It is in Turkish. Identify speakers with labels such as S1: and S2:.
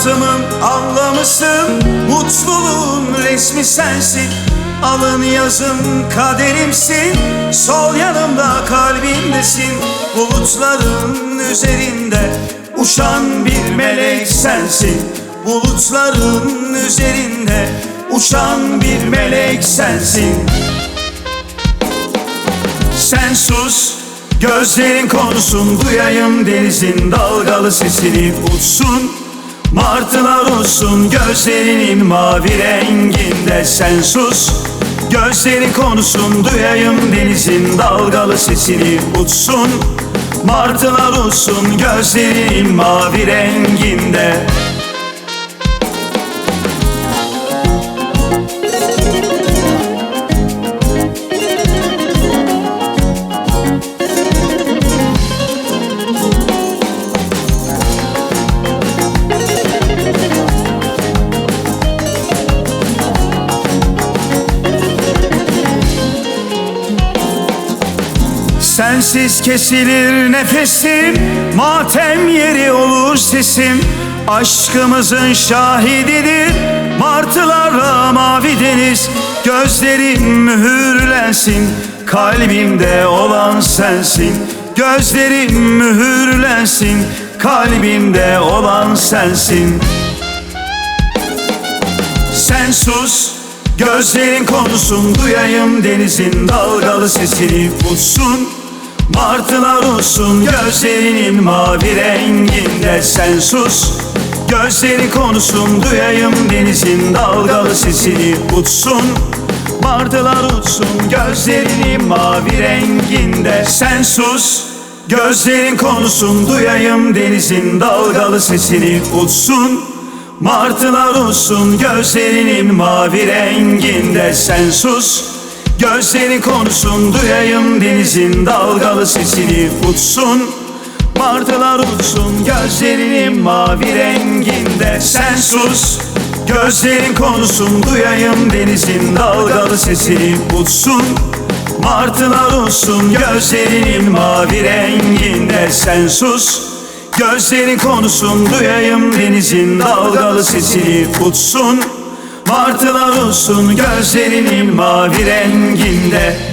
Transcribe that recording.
S1: Hayatımın anlamısın Mutluluğun resmi sensin. Alın yazım kaderimsin. Sol yanımda kalbimdesin. Bulutların üzerinde Uçan bir melek sensin. Bulutların üzerinde Uçan bir melek sensin. Sen sus Gözlerin konuşsun Duyayım denizin dalgalı sesini. Uçsun Martılar olsun Gözlerinin mavi renginde Sen sus. Gözlerin konuşsun Duyayım denizin dalgalı sesini uçsun Martılar olsun Gözlerinin mavi renginde Sensiz kesilir nefesim Matem yeri olur sesim. Aşkımızın şahididir Martılarla mavi deniz. Gözlerim mühürlensin Kalbimde olan sensin. Gözlerim mühürlensin Kalbimde olan sensin. Sen sus Gözlerin konuşsun Duyayım denizin dalgalı sesini uçsun Martılar olsun Gözlerinin mavi renginde Sen sus. Gözlerin konuşsun Duyayım denizin dalgalı sesini uçsun. Martılar uçsun Gözlerinin mavi renginde Sen sus. Gözlerin konuşsun Duyayım denizin dalgalı sesini uçsun. Martılar olsun gözlerinin mavi renginde Sen sus Gözlerin konuşsun duyayım denizin dalgalı sesini uçsun Martılar uçsun gözlerinin mavi renginde Sen sus. Gözlerin konuşsun duyayım denizin dalgalı sesini uçsun Martılar olsun gözlerinin mavi renginde Sen sus. Gözlerin konuşsun duyayım denizin dalgalı sesini uçsun Martılar olsun gözlerinin mavi renginde